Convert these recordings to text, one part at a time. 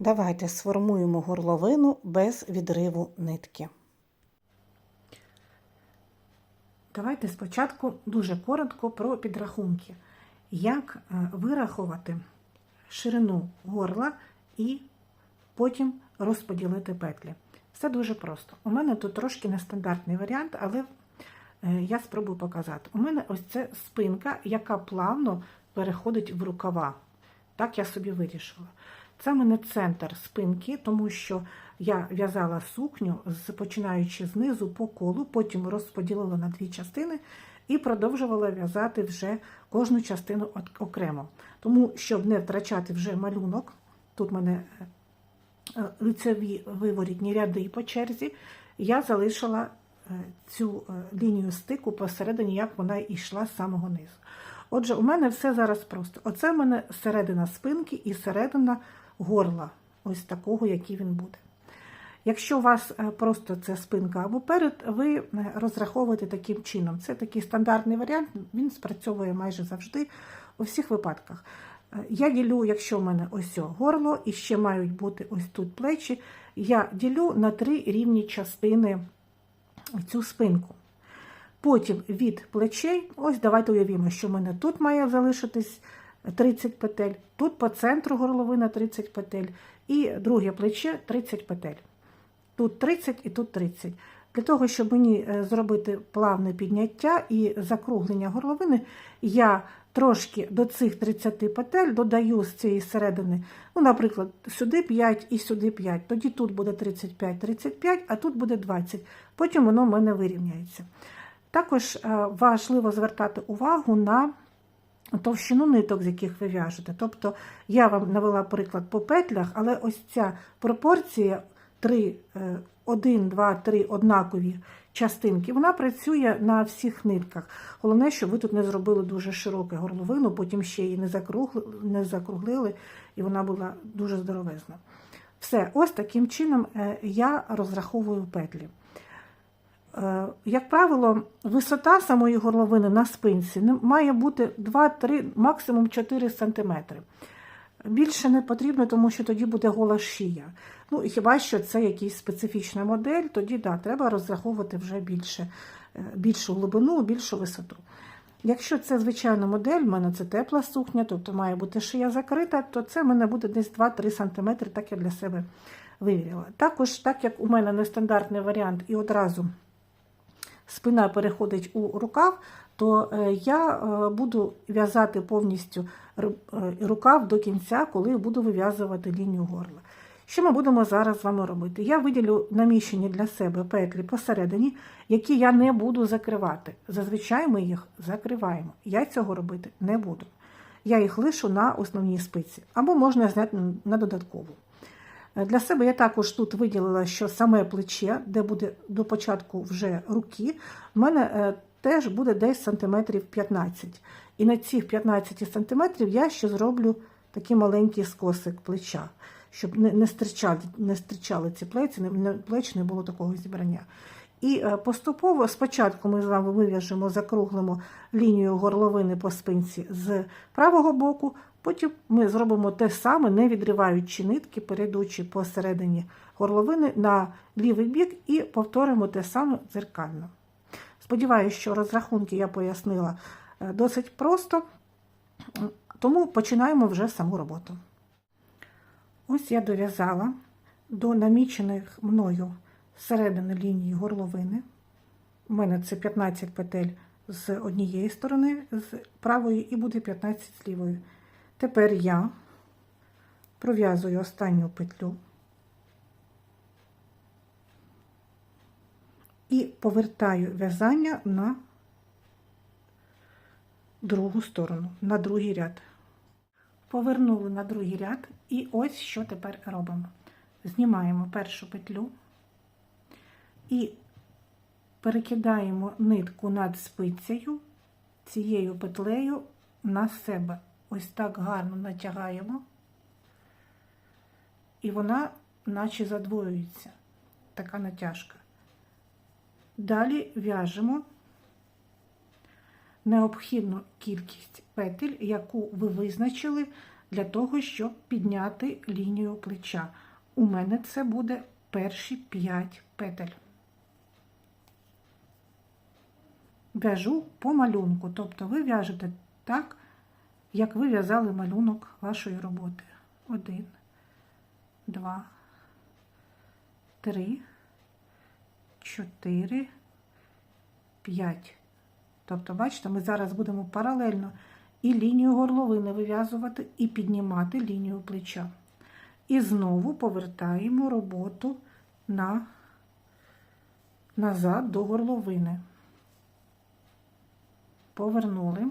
Давайте сформуємо горловину без відриву нитки. Давайте спочатку дуже коротко про підрахунки. Як е, вирахувати ширину горла і потім розподілити петлі. Все дуже просто. У мене тут трошки нестандартний варіант, але е, я спробую показати. У мене ось це спинка, яка плавно переходить в рукава. Так я собі вирішила. Це в мене центр спинки, тому що я в'язала сукню, починаючи знизу по колу, потім розподілила на дві частини і продовжувала в'язати вже кожну частину окремо. Тому, щоб не втрачати вже малюнок, тут в мене е, лицеві виворітні ряди по черзі, я залишила е, цю е, лінію стику посередині, як вона йшла з самого низу. Отже, у мене все зараз просто. Оце в мене середина спинки і середина горла, ось такого, який він буде. Якщо у вас е, просто це спинка або перед, ви е, розраховуєте таким чином. Це такий стандартний варіант, він спрацьовує майже завжди у всіх випадках. Е, Я ділю, якщо в мене ось горло і ще мають бути ось тут плечі, я ділю на три рівні частини цю спинку. Потім від плечей, ось давайте уявімо, що в мене тут має залишитись 30 петель, тут по центру горловина 30 петель, і друге плече 30 петель. Тут 30 і тут 30. Для того, щоб мені е, зробити плавне підняття і закруглення горловини, я трошки до цих 30 петель додаю з цієї середини, ну, наприклад, сюди 5 і сюди 5. Тоді тут буде 35-35, а тут буде 20. Потім воно в мене вирівняється. Також е, важливо звертати увагу на товщину ниток, з яких ви в'яжете. Тобто я вам навела приклад по петлях, але ось ця пропорція 3, 1, 2, 3 однакові частинки, вона працює на всіх нитках. Головне, щоб ви тут не зробили дуже широку горловину, потім ще її не закруглили, не закруглили і вона була дуже здоровезна. Все, ось таким чином е, я розраховую петлі. Е, Як правило, висота самої горловини на спинці має бути 2-3, максимум 4 см. Більше не потрібно, тому що тоді буде гола шия. Ну, хіба що це якась специфічна модель, тоді да, треба розраховувати вже більше, е, більшу глибину, більшу висоту. Якщо це звичайна модель, в мене це тепла сукня, тобто має бути шия закрита, то це в мене буде десь 2-3 см, так я для себе вивірила. Також, так як у мене нестандартний варіант і одразу спина переходить у рукав, то е, я е, буду в'язати повністю е, рукав до кінця, коли буду вив'язувати лінію горла. Що ми будемо зараз з вами робити? Я виділю наміщені для себе петлі посередині, які я не буду закривати. Зазвичай ми їх закриваємо. Я цього робити не буду. Я їх лишу на основній спиці, або можна зняти на додаткову. Е, Для себе я також тут виділила, що саме плече, де буде до початку вже руки, в мене е, теж буде десь сантиметрів 15. І на цих 15 сантиметрів я ще зроблю такий маленький скосик плеча, щоб не, не, стирчали, не стирчали ці плеці, не, не, плеч не було такого зібрання. І е, поступово спочатку ми з вами вив'яжемо, закруглимо лінію горловини по спинці з правого боку, потім ми зробимо те саме, не відриваючи нитки, перейдучи посередині горловини на лівий бік і повторимо те саме дзеркально. Сподіваюся, що розрахунки я пояснила е, досить просто, тому починаємо вже саму роботу. Ось я дов'язала до намічених мною середини лінії горловини. У мене це 15 петель з однієї сторони, з правої, і буде 15 з лівої. Тепер я пров'язую останню петлю і повертаю в'язання на другу сторону, на другий ряд. Повернули на другий ряд, і ось що тепер робимо. Знімаємо першу петлю і перекидаємо нитку над спицею цією петлею на себе. Ось так гарно натягаємо, і вона наче задвоюється, така натяжка. Далі в'яжемо необхідну кількість петель, яку ви визначили для того, щоб підняти лінію плеча. У мене це буде перші 5 петель. В'яжу по малюнку, тобто ви в'яжете так, як ви в'язали малюнок вашої роботи. Один, два, три, чотири, п'ять. Тобто, бачите, ми зараз будемо паралельно і лінію горловини вив'язувати, і піднімати лінію плеча. І знову повертаємо роботу на, назад до горловини. Повернули.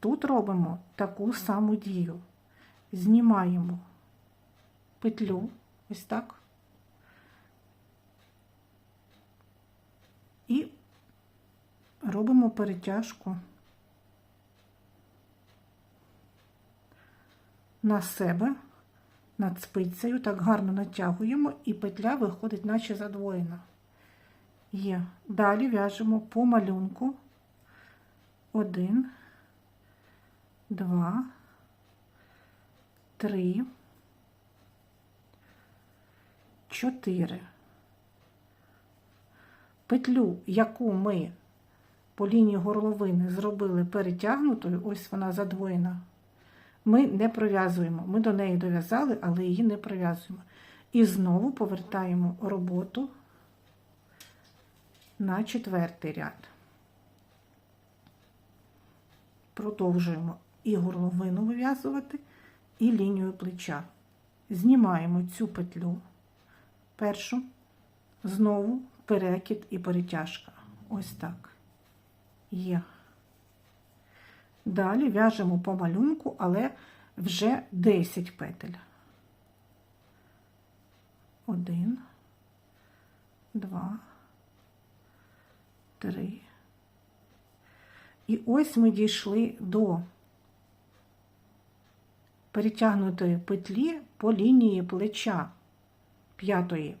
Тут робимо таку саму дію. Знімаємо петлю, ось так. І робимо перетяжку на себе над спицею, так гарно натягуємо, і петля виходить, наче задвоєна. Є. Далі в'яжемо по малюнку. Один, два, три, чотири. Петлю, яку ми по лінії горловини зробили перетягнутою, ось вона задвоєна, ми не пров'язуємо. Ми до неї дов'язали, але її не пров'язуємо. І знову повертаємо роботу на четвертий ряд. Продовжуємо і горловину вив'язувати, і лінію плеча. Знімаємо цю петлю першу, знову перекид і перетяжка. Ось так. Є. Далі в'яжемо по малюнку, але вже 10 петель. Один, два, три. І ось ми дійшли до перетягнутої петлі по лінії плеча п'ятої.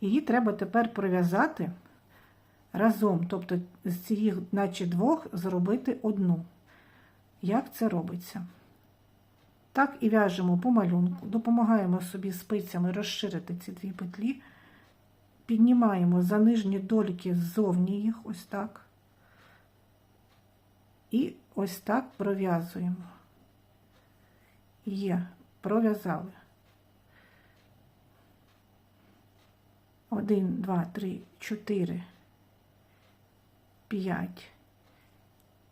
Її треба тепер пров'язати разом, тобто з цих, наче двох, зробити одну. Як це робиться? Так і в'яжемо по малюнку, допомагаємо собі спицями розширити ці дві петлі, піднімаємо за нижні дольки ззовні їх, ось так. І ось так пров'язуємо. Є, пров'язали. Один, два, три, чотири, п'ять,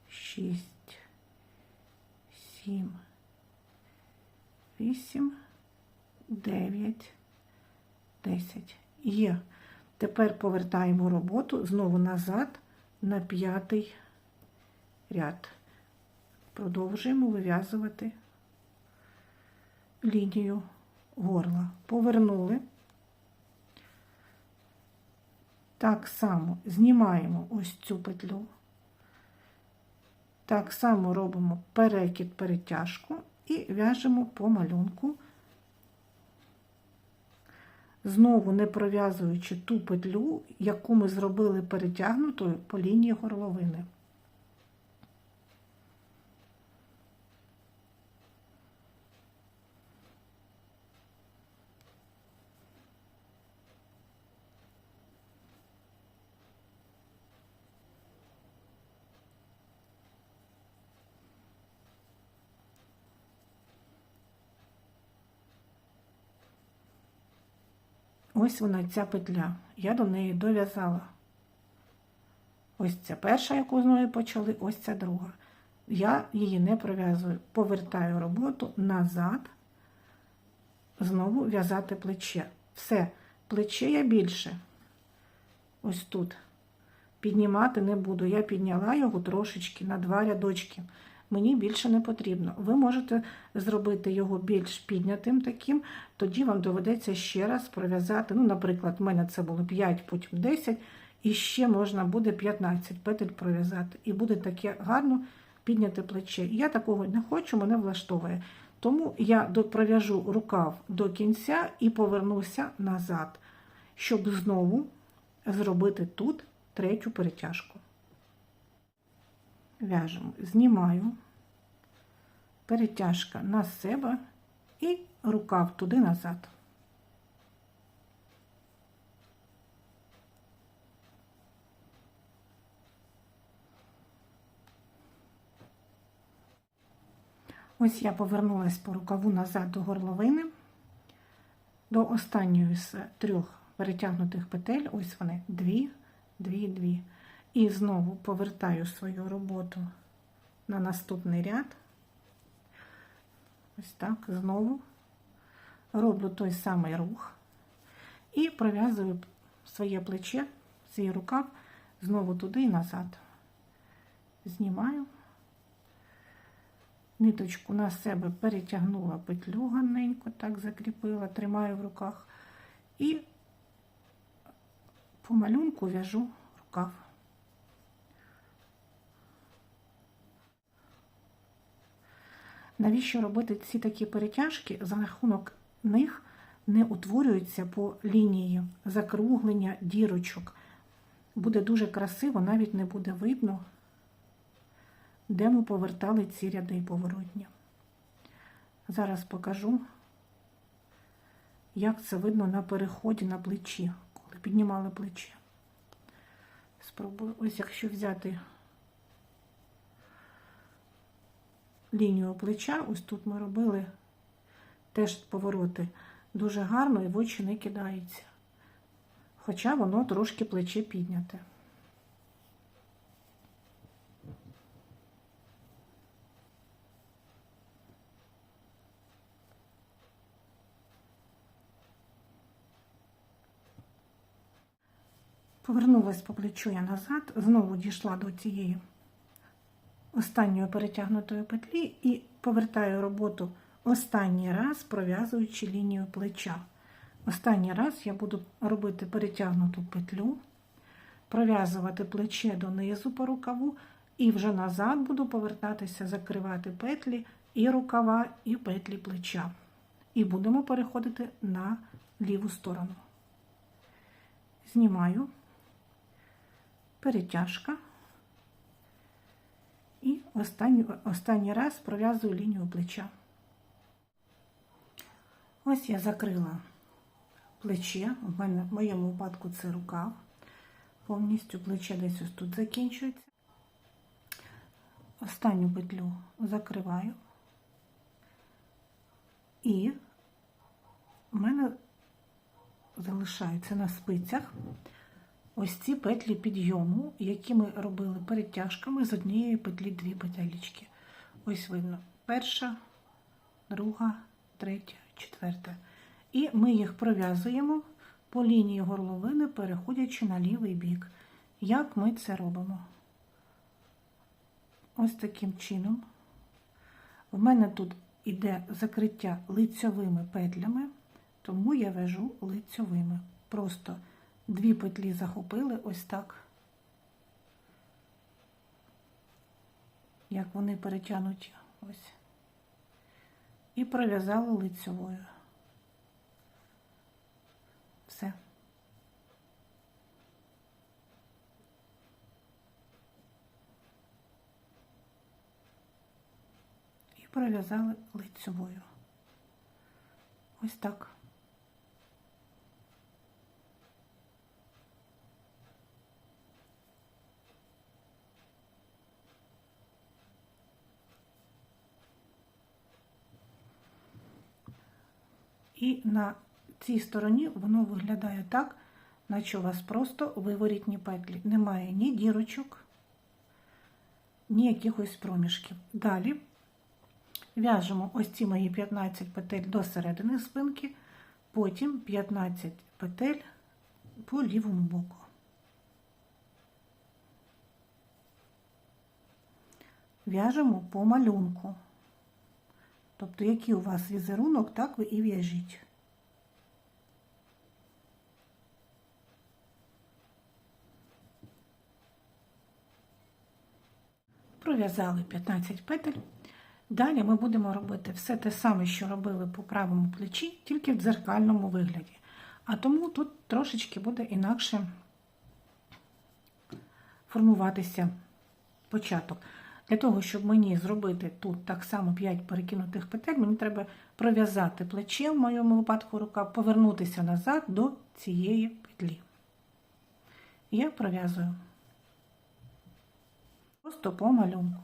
шість, сім, вісім, дев'ять, десять. Є. Тепер повертаємо роботу знову назад на п'ятий ряд. Продовжуємо вив'язувати лінію горла. Повернули. Так само знімаємо ось цю петлю. Так само робимо перекид перетяжку і в'яжемо по малюнку, знову не пров'язуючи ту петлю, яку ми зробили перетягнутою по лінії горловини. Ось вона ця петля. Я до неї дов'язала. Ось ця перша, яку з нею почали, ось ця друга. Я її не пров'язую. Повертаю роботу назад, знову в'язати плече. Все, плече я більше. Ось тут. Піднімати не буду. Я підняла його трошечки на два рядочки. Мені більше не потрібно. Ви можете зробити його більш піднятим таким, тоді вам доведеться ще раз пров'язати. Ну, наприклад, в мене це було 5, потім 10, і ще можна буде 15 петель пров'язати. І буде таке гарно підняте плече. Я такого не хочу, мене влаштовує. Тому я пров'яжу рукав до кінця і повернуся назад, щоб знову зробити тут третю перетяжку. В'яжемо, знімаю, перетяжка на себе і рукав туди назад. Ось я повернулася по рукаву назад до горловини, до останньої з трьох перетягнутих петель, ось вони, дві, дві, дві. І знову повертаю свою роботу на наступний ряд. Ось так, знову роблю той самий рух і пров'язую своє плече, свій рукав знову туди і назад. Знімаю ниточку на себе перетягнула петлю гарненько, так закріпила, тримаю в руках і по малюнку в'яжу рукав. Навіщо робити ці такі перетяжки? За рахунок них не утворюється по лінії закруглення дірочок. Буде дуже красиво, навіть не буде видно, де ми повертали ці ряди поворотні. Зараз покажу, як це видно на переході на плечі, коли піднімали плечі. Спробую, ось якщо взяти лінію плеча, ось тут ми робили теж повороти дуже гарно і в очі не кидається. Хоча воно трошки плече підняте. Повернулась по плечу я назад, знову дійшла до цієї останньої перетягнутої петлі і повертаю роботу останній раз, пров'язуючи лінію плеча. Останній раз я буду робити перетягнуту петлю, пров'язувати плече донизу по рукаву, і вже назад буду повертатися, закривати петлі і рукава, і петлі плеча. І будемо переходити на ліву сторону. Знімаю перетяжка. Останній, останній раз пров'язую лінію плеча. Ось я закрила плече, в, мене, в моєму випадку це рукав. Повністю плече десь ось тут закінчується. Останню петлю закриваю. І в мене залишаються на спицях ось ці петлі підйому, які ми робили перетяжками з однієї петлі дві петелечки. Ось видно, перша, друга, третя, четверта. І ми їх пров'язуємо по лінії горловини, переходячи на лівий бік. Як ми це робимо? Ось таким чином. В мене тут іде закриття лицьовими петлями, тому я вяжу лицьовими. Просто дві петлі захопили ось так, як вони перетягнуті ось, і пров'язали лицьовою. Все. І пров'язали лицьовою. Ось так. І на цій стороні воно виглядає так, наче у вас просто виворітні петлі. Немає ні дірочок, ні якихось проміжків. Далі в'яжемо ось ці мої 15 петель до середини спинки, потім 15 петель по лівому боку. В'яжемо по малюнку. Тобто, який у вас візерунок, так ви і в'яжіть. Пров'язали 15 петель. Далі ми будемо робити все те саме, що робили по правому плечі, тільки в дзеркальному вигляді. А тому тут трошечки буде інакше формуватися початок. Для того, щоб мені зробити тут так само 5 перекинутих петель, мені треба пров'язати плече, в моєму випадку рука, повернутися назад до цієї петлі. Я пров'язую просто по малюнку.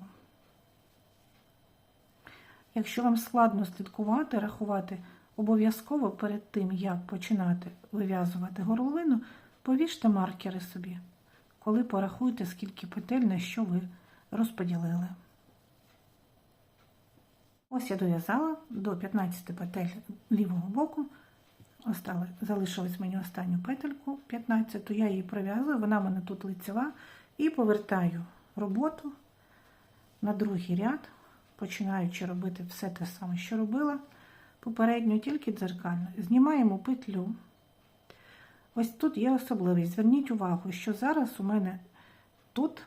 Якщо вам складно слідкувати, рахувати, обов'язково перед тим, як починати вив'язувати горловину, повіжте маркери собі, коли порахуєте, скільки петель на що ви розподілили. Ось я дов'язала до 15 петель лівого боку. Остали, залишилось мені останню петельку 15, я її пров'язую, вона в мене тут лицева, і повертаю роботу на другий ряд, починаючи робити все те саме, що робила попередньо, тільки дзеркально. Знімаємо петлю. Ось тут є особливість. Зверніть увагу, що зараз у мене тут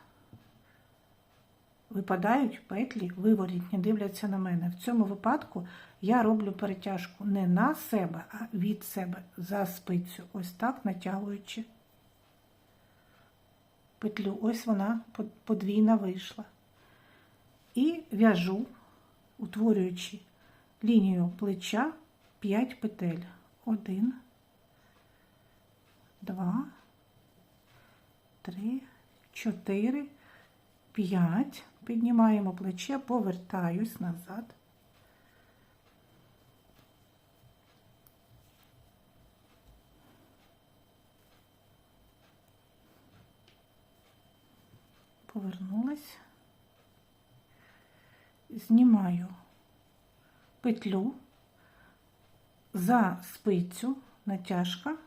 випадають петлі, виворітні, дивляться на мене. В цьому випадку я роблю перетяжку не на себе, а від себе за спицю. Ось так натягуючи петлю. Ось вона подвійна вийшла. І в'яжу, утворюючи лінію плеча 5 петель. 1, 2, 3, 4, 5. Піднімаємо плече, повертаюсь назад. Повернулась, знімаю петлю за спицю, натяжка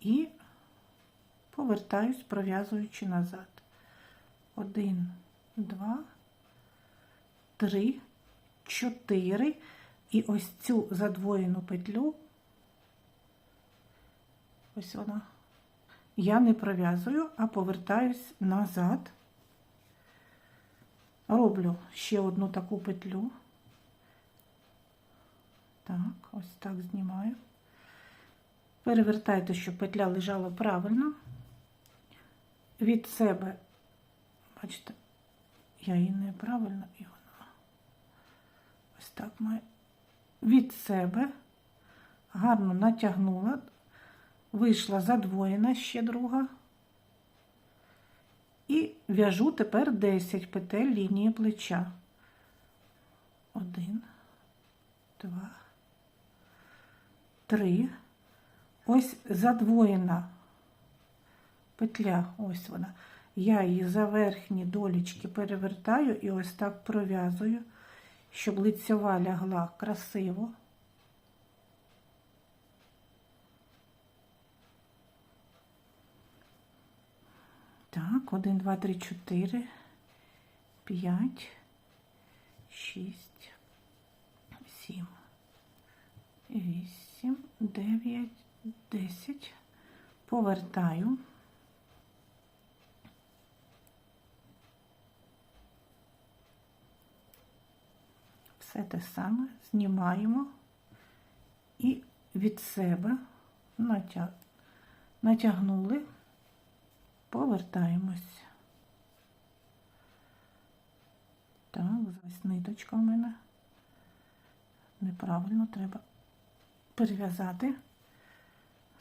і повертаюсь, пров'язуючи назад. Один, два, три, чотири. І ось цю задвоєну петлю, ось вона, я не пров'язую, а повертаюсь назад. Роблю ще одну таку петлю. Так, ось так знімаю. Перевертайте, щоб петля лежала правильно. Від себе Бачите, я її неправильно і вона ось так має від себе гарно натягнула, вийшла задвоєна ще друга. І в'яжу тепер 10 петель лінії плеча. Один, два, три. Ось задвоєна петля, ось вона. Я її за верхні долічки перевертаю і ось так пров'язую, щоб лицьова лягла красиво. Так, 1, 2, 3, 4, 5, 6, 7, 8, 9, 10. Повертаю. Все те саме знімаємо і від себе натягнули, повертаємось. Так, ось ниточка в мене. Неправильно треба перев'язати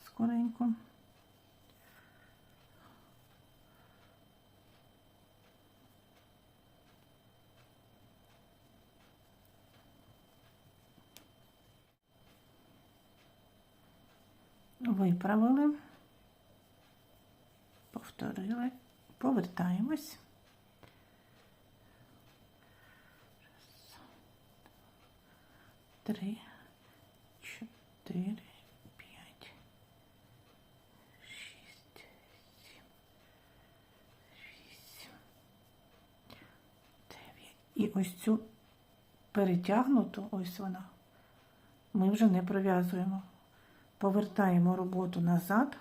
скоренько. Виправили, повторили, повертаємось. Раз. Три, чотири, п'ять, шість, сім, вісім, дев'ять. І ось цю перетягнуту, ось вона, ми вже не пров'язуємо повертаємо роботу назад.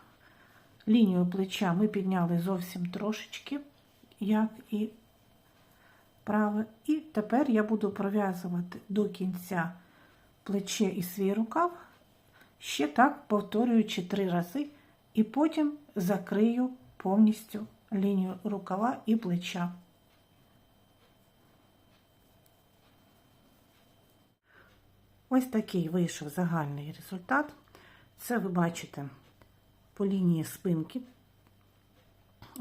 Лінію плеча ми підняли зовсім трошечки, як і праве. І тепер я буду пров'язувати до кінця плече і свій рукав, ще так повторюючи три рази, і потім закрию повністю лінію рукава і плеча. Ось такий вийшов загальний результат. Це ви бачите по лінії спинки,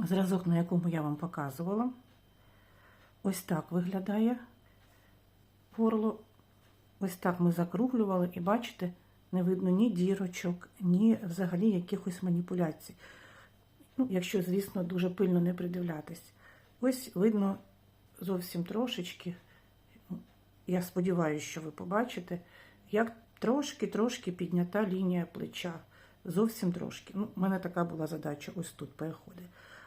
зразок, на якому я вам показувала. Ось так виглядає горло. Ось так ми закруглювали, і бачите, не видно ні дірочок, ні взагалі якихось маніпуляцій. Ну, якщо, звісно, дуже пильно не придивлятись. Ось видно зовсім трошечки. Я сподіваюся, що ви побачите, як трошки-трошки піднята лінія плеча. Зовсім трошки. Ну, У мене така була задача, ось тут переходить.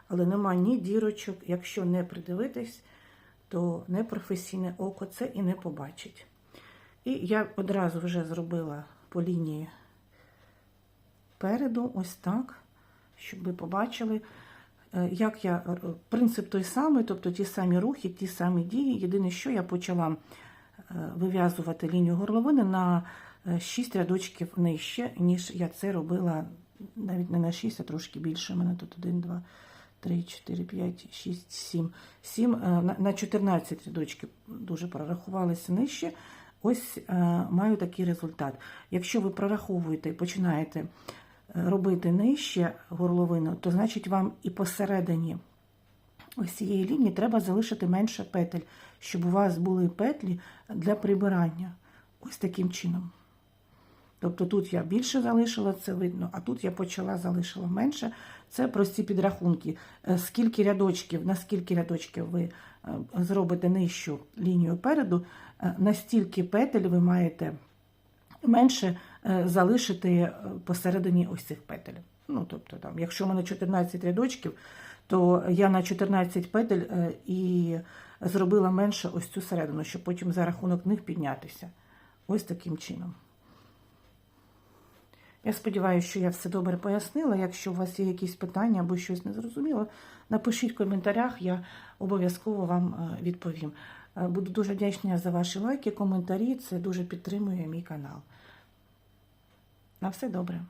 Але нема ні дірочок. Якщо не придивитись, то непрофесійне око це і не побачить. І я одразу вже зробила по лінії переду, ось так, щоб ви побачили, е, як я е, принцип той самий, тобто ті самі рухи, ті самі дії. Єдине, що я почала е, вив'язувати лінію горловини на 6 рядочків нижче, ніж я це робила навіть не на 6, а трошки більше. У мене тут 1, 2, 3, 4, 5, 6, 7. 7 на- на 14 рядочків дуже прорахувалися нижче. Ось е, маю такий результат. Якщо ви прораховуєте і починаєте е, робити нижче горловину, то значить вам і посередині ось цієї лінії треба залишити менше петель, щоб у вас були петлі для прибирання. Ось таким чином. Тобто тут я більше залишила, це видно, а тут я почала залишила менше. Це прості підрахунки. Е, Скільки рядочків, на скільки рядочків ви е, зробите нижчу лінію переду, е, настільки петель ви маєте менше залишити посередині ось цих петель. Ну, тобто, там, якщо в мене 14 рядочків, то я на 14 петель і зробила менше ось цю середину, щоб потім за рахунок них піднятися. Ось таким чином. Я сподіваюся, що я все добре пояснила. Якщо у вас є якісь питання або щось незрозуміло, напишіть в коментарях, я обов'язково вам е, відповім. Е, Буду дуже вдячна за ваші лайки, коментарі. Це дуже підтримує мій канал. На все добре.